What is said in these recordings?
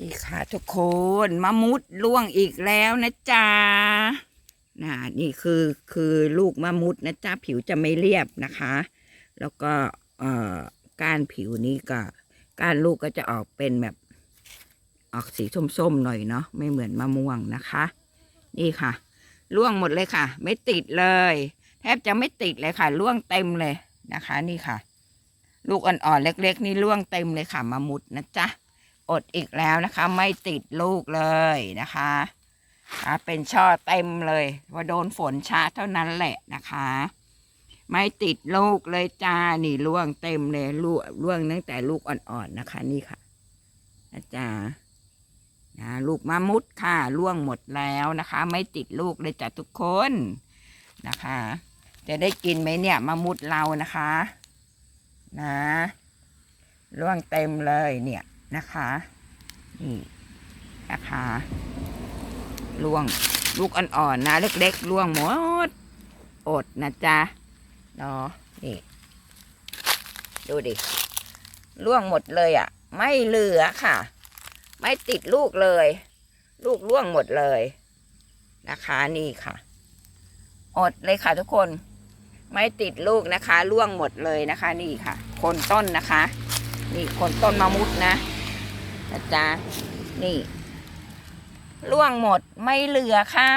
นี่ค่ะทุกคนมะมุดล่วงอีกแล้วนะจ๊ะน่ะนี่คือคือลูกมะมุดนะจ๊ะผิวจะไม่เรียบนะคะ แล้วก็เอ่อก้านผิวนี่ก็ก้านลูกก็จะออกเป็นแบบออกสีส้มๆหน่อยเนาะไม่เหมือนมะม่วงนะคะ นี่ค่ะล่วงหมดเลยค่ะ ไม่ติดเลย แทบจะไม่ติดเลยค่ะล่วงเต็มเลยนะคะ นี่ค่ะ ลูกอ่อนๆเล็ก ๆ นี่ล่วงเต็มเลยค่ะมะมุดนะจ๊ะ อดอีกแล้วนะคะ ไม่ติดลูกเลยนะคะเป็นช่อเต็มเลยพอโดนฝนช้าเท่านั้นแหละนะคะ ไม่ติดลูกเลยจ้านี่ร่วงเต็มเลยร่วงร่วงตั้งแต่ลูกอ่อนๆนะคะ นี่ค่ะนะจ๊ะนะลูกมะมุดค่ะร่วงหมดแล้วนะคะ ไม่ติดลูกเลยจ้ะทุกคนนะคะ จะได้กินไหมเนี่ยมะมุดเรานะคะ นะร่วงเต็มเลยเนี่ย นะคะนี่นะคะล่วงลูกอ่อนๆนะ เล็กๆล่วงหมด อดนะจ๊ะเนาะนี่ดูดิล่วงหมดเลยอะ่ะ ไม่เหลือค่ะ ไม่ติดลูกเลย ลูกล่วงหมดเลยนะคะนี่ค่ะ อดเลยค่ะทุกคน ไม่ติดลูกนะคะล่วงหมดเลยนะคะ นี่ค่ะ คนต้นนะคะ นี่คนต้นมะมุดนะ นะจ๊ะ นี่ ล่วงหมดไม่เหลือค่ะ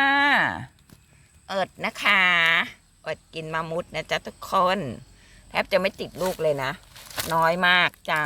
เอิดนะคะอดกินมะมุดนะจ๊ะทุกคน แทบจะไม่ติดลูกเลยนะ น้อยมากจ้า